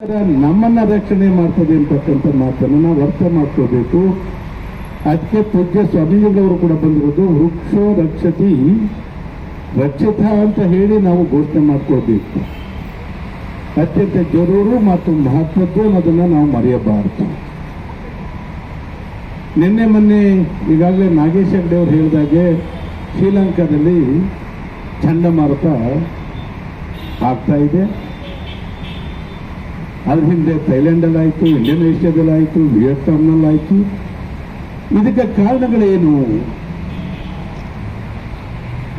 ನಮ್ಮನ್ನ ರಕ್ಷಣೆ ಮಾಡ್ತದೆ ಅಂತಕ್ಕಂಥ ಮಾತನ್ನು ನಾವು ಅರ್ಥ ಮಾಡ್ಕೋಬೇಕು. ಅದಕ್ಕೆ ಪೂಜ್ಯ ಸ್ವಾಮೀಜಿಗಳವರು ಕೂಡ ಬಂದಿರೋದು ವೃಕ್ಷೋ ರಕ್ಷತಿ, ರಕ್ಷಿತ ಅಂತ ಹೇಳಿ ನಾವು ಘೋಷಣೆ ಮಾಡ್ಕೋಬೇಕು. ಅತ್ಯಂತ ಜರೂರು ಮತ್ತು ಮಹತ್ವದ್ದು ಅನ್ನೋದನ್ನ ನಾವು ಮರೆಯಬಾರದು. ನಿನ್ನೆ ಮೊನ್ನೆ ಈಗಾಗಲೇ ನಾಗೇಶ್ ಹೆಗ್ಡೆ ಅವರು ಹೇಳಿದಾಗೆ ಶ್ರೀಲಂಕಾದಲ್ಲಿ ಚಂಡಮಾರುತ ಆಗ್ತಾ ಇದೆ. ಅದ್ರ ಹಿಂದೆ ಥೈಲ್ಯಾಂಡಲ್ಲಿ ಇಂಡೋನೇಷ್ಯಾದಲ್ಲಾಯಿತು ಇಂಡೋನೇಷ್ಯಾದಲ್ಲಿ ಆಯಿತು ವಿಯೆಟ್ನಾಂನಲ್ಲಿ ಆಯಿತು ಇದಕ್ಕೆ ಕಾರಣಗಳೇನು?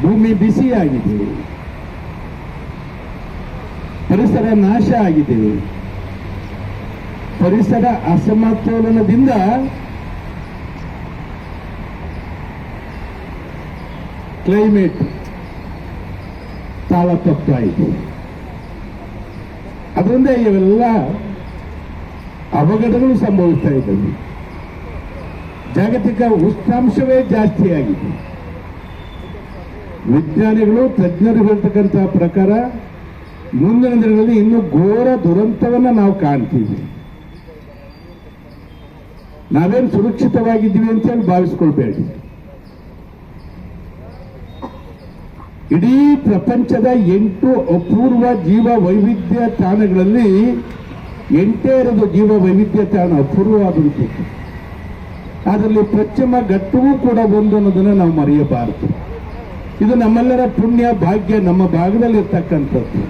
ಭೂಮಿ ಬಿಸಿಯಾಗಿದೆ ಪರಿಸರ ನಾಶ ಆಗಿದೆ. ಪರಿಸರ ಅಸಮತೋಲನದಿಂದ ಕ್ಲೈಮೇಟ್ ತಾಳ ಇದೆ. ಅದರಿಂದ ಇವೆಲ್ಲ ಅವಘಡಗಳು ಸಂಭವಿಸ್ತಾ ಇದ್ದವು. ಜಾಗತಿಕ ಉಷ್ಣಾಂಶವೇ ಜಾಸ್ತಿಯಾಗಿದೆ. ವಿಜ್ಞಾನಿಗಳು, ತಜ್ಞರು ಹೇಳ್ತಕ್ಕಂತಹ ಪ್ರಕಾರ ಮುಂದಿನ ದಿನಗಳಲ್ಲಿ ಇನ್ನೂ ಘೋರ ದುರಂತವನ್ನು ನಾವು ಕಾಣ್ತೀವಿ. ನಾವೇನು ಸುರಕ್ಷಿತವಾಗಿದ್ದೀವಿ ಅಂತ ಭಾವಿಸ್ಕೊಳ್ಬೇಡಿ. ಇಡೀ ಪ್ರಪಂಚದ ಎಂಟು ಅಪೂರ್ವ ಜೀವ ವೈವಿಧ್ಯ ತಾಣಗಳಲ್ಲಿ ಎಂಟೇ ಇರೋದು ಜೀವ ವೈವಿಧ್ಯ ತಾಣ ಅಪೂರ್ವವಾದಂಥದ್ದು. ಅದರಲ್ಲಿ ಪಶ್ಚಿಮ ಘಟ್ಟವೂ ಕೂಡ ಒಂದು ಅನ್ನೋದನ್ನ ನಾವು ಮರೆಯಬಾರದು. ಇದು ನಮ್ಮೆಲ್ಲರ ಪುಣ್ಯ, ಭಾಗ್ಯ, ನಮ್ಮ ಭಾಗದಲ್ಲಿ ಇರ್ತಕ್ಕಂಥದ್ದು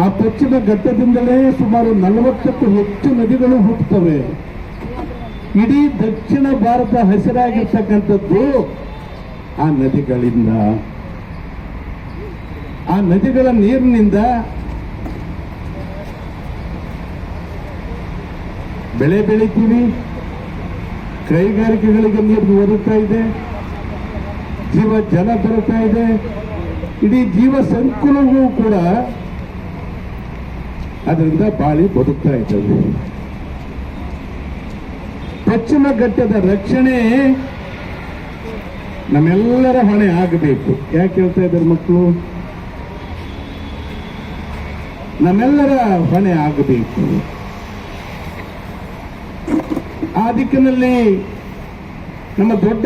ಆ ಪಶ್ಚಿಮ ಘಟ್ಟದಿಂದಲೇ ಸುಮಾರು ನಲವತ್ತಕ್ಕೂ ಹೆಚ್ಚು ನದಿಗಳು ಹುಟ್ಟುತ್ತವೆ. ಇಡೀ ದಕ್ಷಿಣ ಭಾರತ ಹಸಿರಾಗಿರ್ತಕ್ಕಂಥದ್ದು. ಆ ನದಿಗಳಿಂದ, ಆ ನದಿಗಳ ನೀರಿನಿಂದ ಬೆಳೆ ಬೆಳಿತೀವಿ. ಕೈಗಾರಿಕೆಗಳಿಗೆ ನೀರು ಒದಗ್ತಾ ಇದೆ. ಜೀವ ಜಲ ಬರುತ್ತಾ ಇದೆ. ಇಡೀ ಜೀವ ಸಂಕುಲವೂ ಕೂಡ ಅದರಿಂದ ಬಾಳಿ ಬದುಕ್ತಾ ಇದ್ದವು. ಪಶ್ಚಿಮ ಘಟ್ಟದ ರಕ್ಷಣೆ ನಮ್ಮೆಲ್ಲರ ಹೊಣೆ ಆಗಬೇಕು. ಯಾಕೆ ಹೇಳ್ತಾ ಇದ್ದಾರೆ ಮಕ್ಕಳು? ನಮ್ಮೆಲ್ಲರ ಹೊಣೆ ಆಗಬೇಕು. ಆ ದಿಕ್ಕಿನಲ್ಲಿ ನಮ್ಮ ದೊಡ್ಡ